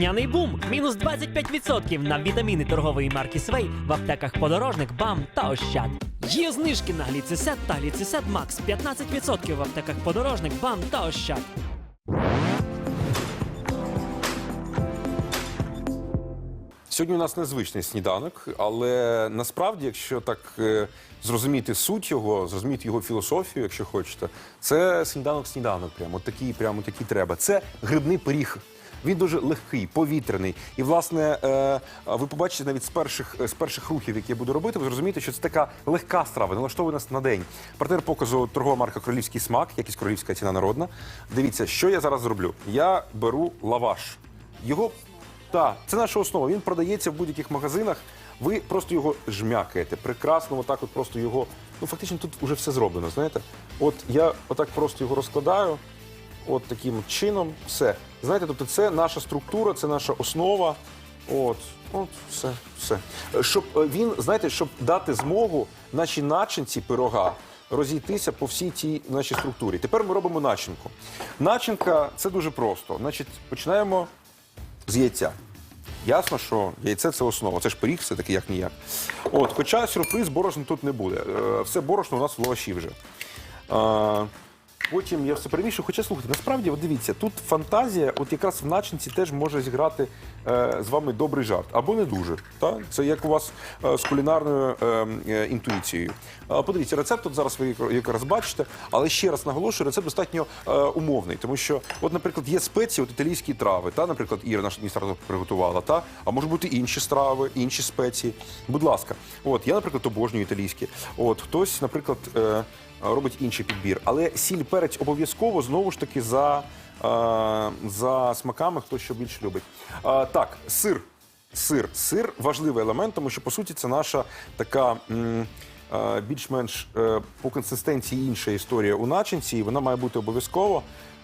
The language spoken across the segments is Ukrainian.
Няний бум мінус 25% на вітаміни торгової марки Свей в аптеках Подорожник, БАМ та Ощад. Є знижки на гліцисет та гліцисет Макс 15% в аптеках Подорожник, БАМ та Ощад. Сьогодні у нас незвичний сніданок, але насправді, якщо так е, зрозуміти суть його, зрозуміти його філософію, якщо хочете, це сніданок-сніданок. Прямо такий, прямо такий треба. Це грибний пиріг. Він дуже легкий, повітряний. І, власне, е, ви побачите навіть з перших, з перших рухів, які я буду робити, ви зрозумієте, що це така легка страва, налаштовує нас на день. Партнер показу торгова марка Королівський смак, якість королівська ціна народна. Дивіться, що я зараз зроблю. Я беру лаваш. Його так, це наша основа. Він продається в будь-яких магазинах. Ви просто його жмякаєте. Прекрасно, отак от просто його. Ну, фактично, тут вже все зроблено, знаєте? От я отак просто його розкладаю, от таким чином, все. Знаєте, тобто це наша структура, це наша основа. От, от, все, все. Щоб е, він, знаєте, щоб дати змогу нашій начинці пирога розійтися по всій тій нашій структурі. Тепер ми робимо начинку. Начинка це дуже просто. Значить, починаємо з яйця. Ясно, що яйце це основа. Це ж пиріг, все таки як ніяк. От, хоча сюрприз борошна тут не буде. Е, Все борошно у нас в лаваші вже. Потім я все перемішую. Хоча слухайте, насправді, от дивіться, тут фантазія, от якраз в начинці теж може зіграти е, з вами добрий жарт або не дуже. Так? Це як у вас е, з кулінарною е, е, інтуїцією. Е, подивіться, рецепт тут зараз ви якраз бачите, але ще раз наголошую, рецепт достатньо е, умовний, тому що, от, наприклад, є спеції, от італійські трави, та, наприклад, Іра, наш адміністратор приготувала, та, а може бути інші страви, інші спеції. Будь ласка, от я, наприклад, обожнюю італійські. От хтось, наприклад. Е, робить інший підбір. Але сіль перець обов'язково знову ж таки за, е, за смаками, хто що більше любить. Е, так, сир. Сир. Сир важливий елемент, тому що по суті це наша така. Більш-менш е, по консистенції інша історія у начинці, і вона має бути обов'язково.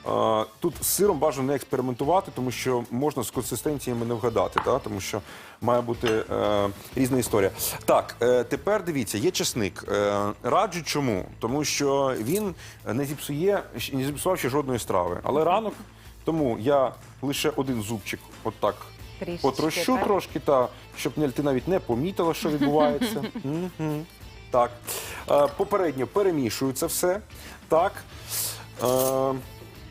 Е, Тут з сиром бажано не експериментувати, тому що можна з консистенціями не вгадати, та? тому що має бути е, різна історія. Так, е, тепер дивіться, є чесник. Е, раджу чому? Тому що він не зіпсує, не зіпсував ще жодної страви. Але ранок, тому я лише один зубчик, отак. Трішечки, Потрощу так? трошки, та, щоб ти навіть не помітила, що відбувається. Так. Е, Попередньо перемішую це все. Так.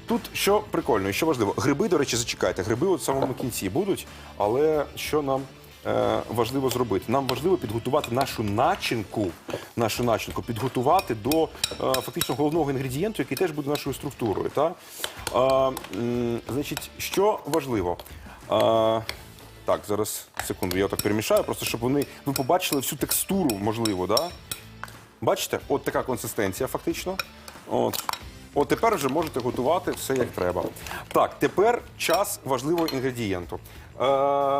Тут що прикольно, і що важливо. Гриби, до речі, зачекайте. Гриби от в самому кінці будуть, але що нам е, важливо зробити? Нам важливо підготувати нашу начинку, нашу начинку підготувати до е, фактично головного інгредієнту, який теж буде нашою структурою. Та? Е, м, значить, що важливо? Е, так, зараз секунду, я так перемішаю, просто щоб вони ви побачили всю текстуру, можливо, да? Бачите, от така консистенція, фактично. От. От тепер вже можете готувати все як треба. Так, тепер час важливого інгредієнту. Е,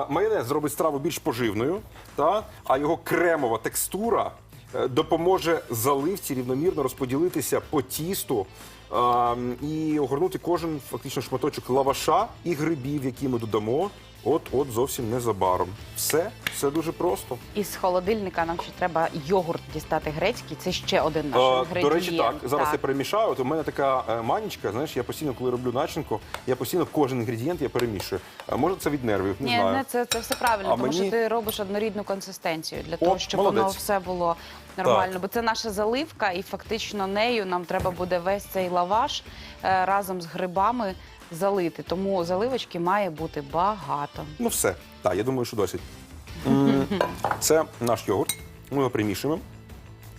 майонез зробить страву більш поживною, та? а його кремова текстура е, допоможе заливці рівномірно розподілитися по тісту е, і огорнути кожен фактично шматочок лаваша і грибів, які ми додамо. От, от зовсім незабаром. Все, все дуже просто. Із холодильника нам ще треба йогурт дістати грецький. Це ще один наш Е, інгредієнт. До речі, так. Зараз я перемішаю. От у мене така е, манічка, знаєш, я постійно, коли роблю начинку, я постійно кожен інгредієнт я перемішую. Е, Може, це від нервів, не Ні, знаю. не це, це все правильно, А тому мені- що ти робиш однорідну консистенцію для того, щоб воно молодець. все було нормально. Бо це наша заливка, і фактично нею нам треба буде весь цей лаваш е, разом з грибами залити. Тому заливочки має бути багато. Ну все. Так, я думаю, що досить. М, Це наш йогурт. Ми його примішуємо.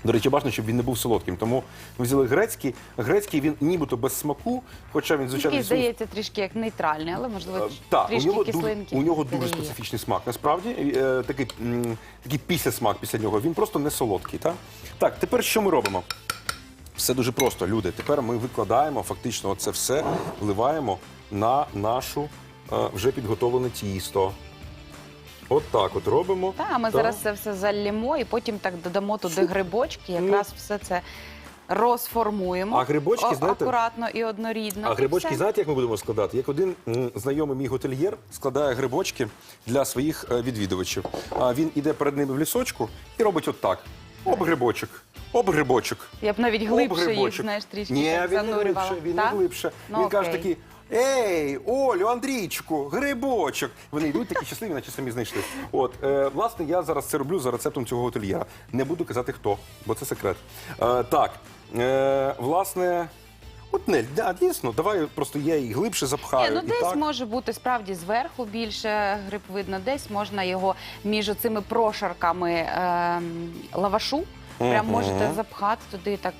До речі, бажано, щоб він не був солодким. Тому ми взяли грецький. Грецький він нібито без смаку, хоча він, звичайно, Такий здається трішки як нейтральний, але можливо Е, Так, у трішки нього, дуже, кислинки. у нього дуже специфічний смак. Насправді е, такий, м, такий після-смак після нього. Він просто не солодкий. Так? так, тепер що ми робимо? Все дуже просто, люди. Тепер ми викладаємо фактично це все, вливаємо на нашу е, вже підготовлене тісто. От так от робимо. Так, ми Та. зараз це все залємо і потім так додамо туди грибочки, якраз все це розформуємо. А грибочки, О, знаєте- акуратно і однорідно. А грибочки, все. знаєте, як ми будемо складати? Як один м, знайомий мій готельєр складає грибочки для своїх е, відвідувачів. А він іде перед ними в лісочку і робить от так. Об грибочок, об грибочок. Я б навіть глибше їх, грибочок. знаєш, трішки Ні, так він не занурювала. глибше, він Так? не глибше. Ну, він каже окей. такий, Ей, Олю, Андрійчику, грибочок. Вони йдуть такі щасливі, наче самі знайшли. От, е, власне, я зараз це роблю за рецептом цього готельєра. Не буду казати хто, бо це секрет. Е, так, е, власне, от Нель, да, дійсно, давай просто я її глибше запхаю. Ні, ну і десь так. може бути справді зверху більше гриб видно, десь можна його між цими прошарками ем, лавашу. Прям можете запхати туди так.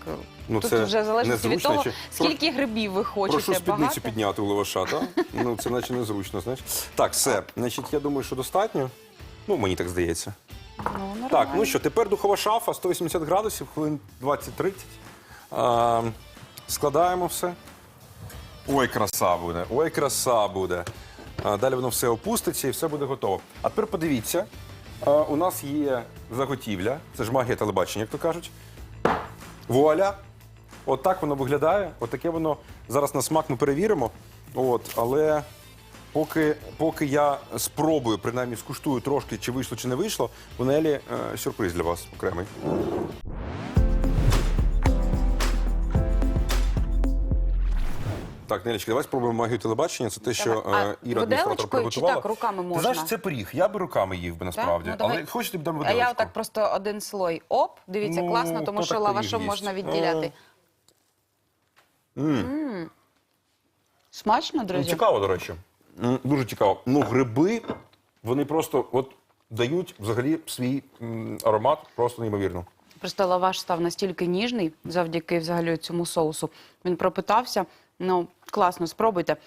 Ну, Тут це вже залежить від того, чи- скільки грибів ви хочете. Прошу спідницю багато. підняти у лаваша, так? Ну, це наче незручно, знаєш. Так, все. Значить, я думаю, що достатньо. Ну, мені так здається. Ну, нормально. Так, ну що, тепер духова шафа 180 градусів, хвилин 20-30. Складаємо все. Ой, краса буде, ой, краса буде. Далі воно все опуститься і все буде готово. А тепер подивіться, у нас є заготівля, це ж магія телебачення, як то кажуть. Вуаля! От так воно виглядає. От таке воно зараз на смак ми перевіримо. От, але поки, поки я спробую, принаймні скуштую трошки, чи вийшло, чи не вийшло, у Нелі е, сюрприз для вас окремий. Так, Нелічка, давай спробуємо магію телебачення. Це те, що Давай. А е, Іра адміністратор виделочкою чи приготувала. так, руками Ти можна? знаєш, це пиріг. Я би руками їв би насправді. Ну, давай. але хочете дам А виделочку? я отак просто один слой. Оп, дивіться, Ну, класно, тому хто що так лавашом можна відділяти. М. Смачно, Ну, друзі? Цікаво, до речі. М, Дуже цікаво. Ну, гриби, вони просто от дають взагалі свій м, аромат просто неймовірно. Просто лаваш став настільки ніжний завдяки взагалі цьому соусу. Він пропитався. Ну, класно, спробуйте.